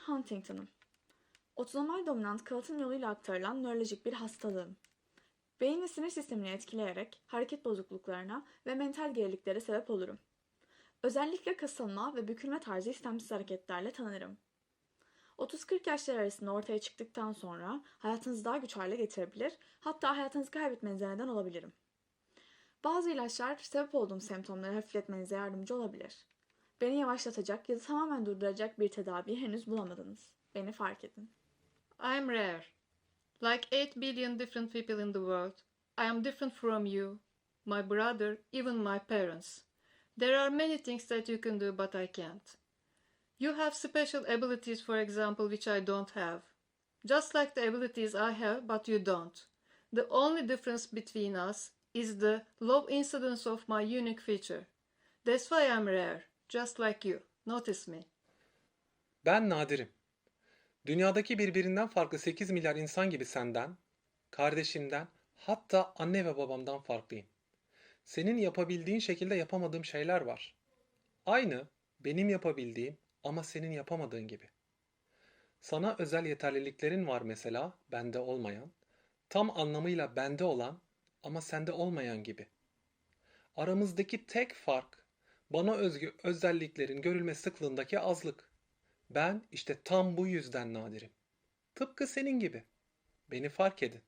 Huntington'ım. Otozomal dominant kalıtım yoluyla aktarılan nörolojik bir hastalığım. Beyin ve sinir sistemini etkileyerek hareket bozukluklarına ve mental geriliklere sebep olurum. Özellikle kasılma ve bükülme tarzı istemsiz hareketlerle tanınırım. 30-40 yaşlar arasında ortaya çıktıktan sonra hayatınızı daha güç hale getirebilir, hatta hayatınızı kaybetmenize neden olabilirim. Bazı ilaçlar sebep olduğum semptomları hafifletmenize yardımcı olabilir. Beni yavaşlatacak ya da tamamen durduracak bir tedavi henüz bulamadınız. Beni fark edin. I'm rare. Like 8 billion different people in the world, I am different from you, my brother, even my parents. There are many things that you can do, but I can't. You have special abilities, for example, which I don't have. Just like the abilities I have, but you don't. The only difference between us is the low incidence of my unique feature. That's why I'm rare, just like you. Notice me. Ben nadirim. Dünyadaki birbirinden farklı 8 milyar insan gibi senden, kardeşimden, hatta anne ve babamdan farklıyım. Senin yapabildiğin şekilde yapamadığım şeyler var. Aynı benim yapabildiğim ama senin yapamadığın gibi. Sana özel yeterliliklerin var mesela, bende olmayan. Tam anlamıyla bende olan ama sende olmayan gibi. Aramızdaki tek fark bana özgü özelliklerin görülme sıklığındaki azlık. Ben işte tam bu yüzden nadirim. Tıpkı senin gibi. Beni fark edin.